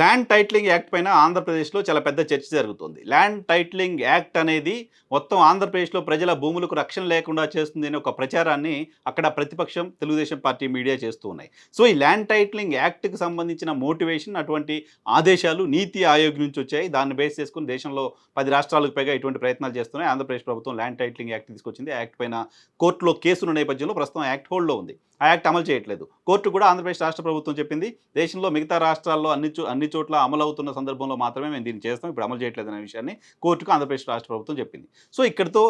land titling act పైన ఆంధ్రప్రదేశ్లో చాలా పెద్ద చర్చ జరుగుతుంది. ల్యాండ్ టైట్లింగ్ యాక్ట్ అనేది మొత్తం ఆంధ్రప్రదేశ్లో ప్రజల భూములకు రక్షణ లేకుండా చేస్తుంది అనే ఒక ప్రచారాన్ని అక్కడ ప్రతిపక్షం తెలుగుదేశం పార్టీ మీడియా చేస్తూ ఉన్నాయి. సో ఈ ల్యాండ్ టైటిలింగ్ యాక్ట్కి సంబంధించిన మోటివేషన్ అటువంటి ఆదేశాలు నీతి ఆయోగ్ నుంచి వచ్చాయి. దాన్ని బేస్ చేసుకుని దేశంలో పది రాష్ట్రాలకు పైగా ఇటువంటి ప్రయత్నాలు చేస్తున్నాయి. ఆంధ్రప్రదేశ్ ప్రభుత్వం ల్యాండ్ టైట్లింగ్ యాక్ట్ తీసుకొచ్చింది. యాక్ట్ పైన కోర్టులో కేసుల నేపథ్యంలో ప్రస్తుతం యాక్ట్ హోల్డ్లో ఉంది. ఆ యాక్ట్ అమలు చేయట్లేదు. కోర్టు కూడా ఆంధ్రప్రదేశ్ రాష్ట్ర ప్రభుత్వం చెప్పింది. దేశంలో మిగతా రాష్ట్రాల్లో అన్ని అన్ని అన్ని చోట్ల అమలు అవుతున్న సందర్భంలో మాత్రమే మేము దీన్ని చేస్తాం. ఇప్పుడు అమలు చేయట్లేదు అనే విషయాన్ని కోర్టుకు ఆంధ్రప్రదేశ్ రాష్ట్ర ప్రభుత్వం చెప్పింది. సో ఇక్కడతో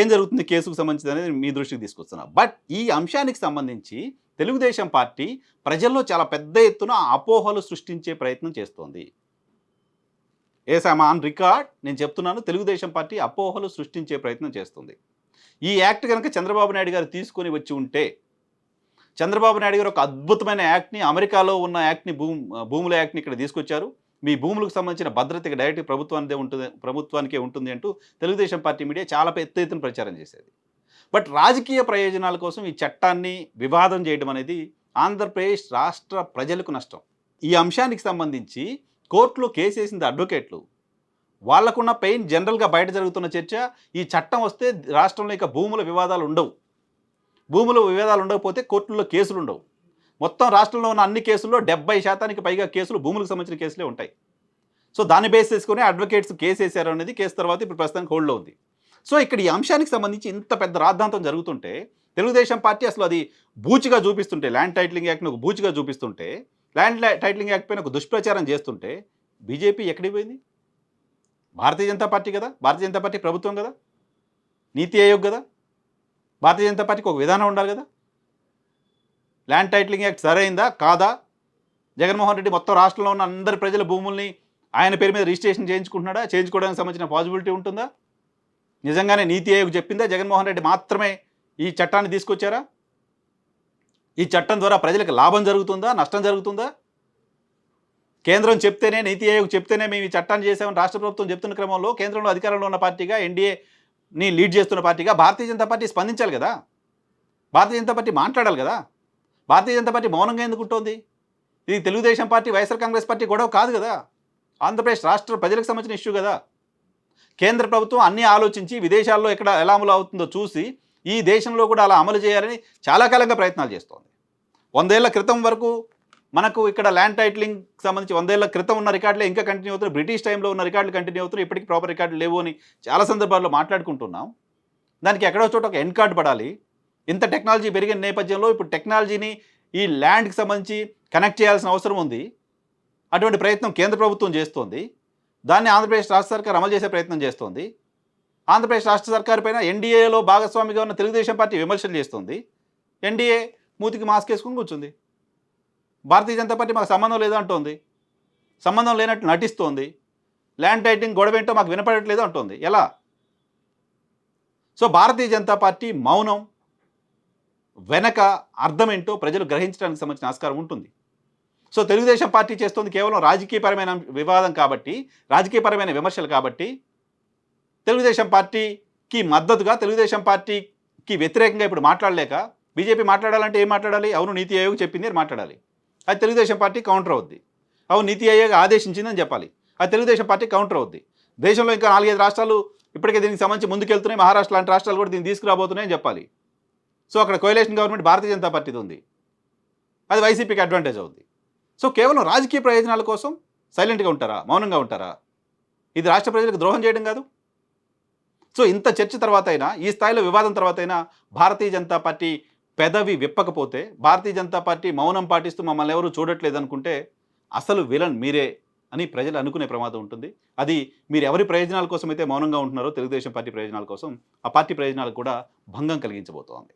ఏం జరుగుతుంది? కేసుకు సంబంధించి అనేది మీ దృష్టికి తీసుకొస్తున్నా. బట్ ఈ అంశానికి సంబంధించి తెలుగుదేశం పార్టీ ప్రజల్లో చాలా పెద్ద ఎత్తున అపోహలు సృష్టించే ప్రయత్నం చేస్తోంది. ఏసామా ఆన్ రికార్డ్ నేను చెప్తున్నాను తెలుగుదేశం పార్టీ అపోహలు సృష్టించే ప్రయత్నం చేస్తుంది. ఈ యాక్ట్ కనుక చంద్రబాబు నాయుడు గారు తీసుకొని వచ్చి ఉంటే చంద్రబాబు నాయుడు గారు ఒక అద్భుతమైన యాక్ట్ని అమెరికాలో ఉన్న యాక్ట్ని భూ భూముల యాక్ట్ని ఇక్కడ తీసుకొచ్చారు. మీ భూములకు సంబంధించిన భద్రత డైరెక్ట్ ప్రభుత్వానిదే ఉంటుంది ప్రభుత్వానికే ఉంటుంది అంటూ తెలుగుదేశం పార్టీ మీడియా చాలా పెద్ద ఎత్తున ప్రచారం చేసేది. బట్ రాజకీయ ప్రయోజనాల కోసం ఈ చట్టాన్ని వివాదం చేయడం అనేది ఆంధ్రప్రదేశ్ రాష్ట్ర ప్రజలకు నష్టం. ఈ అంశానికి సంబంధించి కోర్టులో కేసు వేసింది అడ్వకేట్లు. వాళ్ళకున్న పెయిన్ జనరల్గా బయట జరుగుతున్న చర్చ ఈ చట్టం వస్తే రాష్ట్రంలో ఇక భూముల వివాదాలు ఉండవు. భూముల వివాదాలు ఉండకపోతే కోర్టుల్లో కేసులు ఉండవు. మొత్తం రాష్ట్రంలో ఉన్న అన్ని కేసుల్లో డెబ్బై శాతానికి పైగా కేసులు భూములకు సంబంధించిన కేసులే ఉంటాయి. సో దాన్ని బేస్ చేసుకుని అడ్వకేట్స్ కేసు వేసారు అనేది కేసు తర్వాత ఇప్పుడు ప్రస్తుతానికి హోల్డ్లో ఉంది. సో ఇక్కడ ఈ అంశానికి సంబంధించి ఇంత పెద్ద రాద్ధాంతం జరుగుతుంటే తెలుగుదేశం పార్టీ అసలు అది బూచిగా చూపిస్తుంటే ల్యాండ్ టైటిలింగ్ యాక్ట్ని ఒక బూచిగా చూపిస్తుంటే ల్యాండ్ టైటిలింగ్ యాక్ట్ పైన ఒక దుష్ప్రచారం చేస్తుంటే బీజేపీ ఎక్కడికి పోయింది భారతీయ జనతా పార్టీ కదా? భారతీయ జనతా పార్టీ ప్రభుత్వం కదా? నీతి ఆయోగ్ కదా? భారతీయ జనతా పార్టీకి ఒక విధానం ఉండాలి కదా? ల్యాండ్ టైటిలింగ్ యాక్ట్ సరైందా? కాదా? జగన్మోహన్ రెడ్డి మొత్తం రాష్ట్రంలో ఉన్న అందరి ప్రజల భూముల్ని ఆయన పేరు మీద రిజిస్ట్రేషన్ చేయించుకుంటున్నాడా? చేయించుకోవడానికి సంబంధించిన పాజిబిలిటీ ఉంటుందా? నిజంగానే నీతి ఆయోగ్ చెప్పిందా? జగన్మోహన్ రెడ్డి మాత్రమే ఈ చట్టాన్ని తీసుకొచ్చారా? ఈ చట్టం ద్వారా ప్రజలకు లాభం జరుగుతుందా? నష్టం జరుగుతుందా? కేంద్రం చెప్తేనే నీతి ఆయోగ్ చెప్తేనే మేము ఈ చట్టాన్ని చేసామని రాష్ట్ర ప్రభుత్వం చెప్తున్న క్రమంలో కేంద్రంలో అధికారంలో ఉన్న పార్టీగా ఎన్డీఏ ఎన్డీఏని లీడ్ చేస్తున్న పార్టీగా భారతీయ జనతా పార్టీ స్పందించాలి కదా? భారతీయ జనతా పార్టీ మాట్లాడాలి కదా? భారతీయ జనతా పార్టీ మౌనంగా ఎందుకు ఉంటుంది? ఇది Telugu Desam party YSR Congress party గొడవ కాదు కదా? ఆంధ్రప్రదేశ్ రాష్ట్ర ప్రజలకు సంబంధించిన ఇష్యూ కదా? కేంద్ర ప్రభుత్వం అన్నీ ఆలోచించి విదేశాల్లో ఎక్కడ ఎలా అమలు అవుతుందో చూసి ఈ దేశంలో కూడా అలా అమలు చేయాలని చాలా కాలంగా ప్రయత్నాలు చేస్తోంది. వందేళ్ళ క్రితం వరకు మనకు ఇక్కడ ల్యాండ్ టైటిలింగ్ సంబంధించి వందేళ్ళ క్రితం ఉన్న రికార్డులే ఇంకా కంటిన్యూ అవుతున్నాయి. బ్రిటిష్ టైంలో ఉన్న రికార్డులు కంటిన్యూ అవుతున్నాయి. ఇప్పటికీ ప్రాపర్ రికార్డులు లేవు అని చాలా సందర్భాల్లో మాట్లాడుకుంటున్నాం. దానికి ఎక్కడో చోట ఒక ఎన్ కార్డ్ పడాలి. ఇంత టెక్నాలజీ పెరిగిన నేపథ్యంలో ఇప్పుడు టెక్నాలజీని ఈ ల్యాండ్కి సంబంధించి కనెక్ట్ చేయాల్సిన అవసరం ఉంది. అటువంటి ప్రయత్నం కేంద్ర ప్రభుత్వం చేస్తోంది. దాన్ని ఆంధ్రప్రదేశ్ రాష్ట్ర సర్కార్ అమలు చేసే ప్రయత్నం చేస్తోంది. ఆంధ్రప్రదేశ్ రాష్ట్ర సర్కార్ పైన ఎన్డీఏలో భాగస్వామిగా ఉన్న తెలుగుదేశం పార్టీ విమర్శలు చేస్తుంది. ఎన్డీఏ మూతికి మాస్క్ వేసుకుని కూర్చుంది. భారతీయ జనతా పార్టీ మాకు సంబంధం లేదంటోంది. సంబంధం లేనట్టు నటిస్తోంది. ల్యాండ్ టైటింగ్ గొడవ ఏంటో మాకు వినపడట్లేదు అంటోంది. ఎలా? సో భారతీయ జనతా పార్టీ మౌనం వెనక అర్థం ఏంటో ప్రజలు గ్రహించడానికి సంబంధించిన ఆస్కారం ఉంటుంది. సో తెలుగుదేశం పార్టీ చేస్తుంది కేవలం రాజకీయపరమైన వివాదం కాబట్టి రాజకీయపరమైన విమర్శలు కాబట్టి తెలుగుదేశం పార్టీకి మద్దతుగా తెలుగుదేశం పార్టీకి వ్యతిరేకంగా ఇప్పుడు మాట్లాడలేక బీజేపీ మాట్లాడాలంటే ఏం మాట్లాడాలి? అవును నీతి ఆయోగ్ చెప్పింది మాట్లాడాలి. అది తెలుగుదేశం పార్టీ కౌంటర్ అవుద్ది. అవును నీతి ఆయోగ్ ఆదేశించిందని చెప్పాలి. అది తెలుగుదేశం పార్టీ కౌంటర్ అవుద్ది. దేశంలో ఇంకా నాలుగైదు రాష్ట్రాలు ఇప్పటికే దీనికి సంబంధించి ముందుకెళ్తున్నాయి. మహారాష్ట్ర లాంటి రాష్ట్రాలు కూడా దీన్ని తీసుకురాబోతున్నాయని చెప్పాలి. సో అక్కడ కోయలేషన్ గవర్నమెంట్ భారతీయ జనతా పార్టీది ఉంది. అది వైసీపీకి అడ్వాంటేజ్ అవుద్ది. సో కేవలం రాజకీయ ప్రయోజనాల కోసం సైలెంట్గా ఉంటారా? మౌనంగా ఉంటారా? ఇది రాష్ట్ర ప్రజలకు ద్రోహం చేయడం కాదు. సో ఇంత చర్చ తర్వాత అయినా ఈ స్థాయిలో వివాదం తర్వాత అయినా భారతీయ జనతా పార్టీ పెదవి విప్పకపోతే భారతీయ జనతా పార్టీ మౌనం పాటిస్తూ మమ్మల్ని ఎవరు చూడట్లేదు అనుకుంటే అసలు విలన్ మీరే అని ప్రజలు అనుకునే ప్రమాదం ఉంటుంది. అది మీరు ఎవరి ప్రయోజనాల కోసం అయితే మౌనంగా ఉంటున్నారో తెలుగుదేశం పార్టీ ప్రయోజనాల కోసం ఆ పార్టీ ప్రయోజనాలకు కూడా భంగం కలిగించబోతోంది.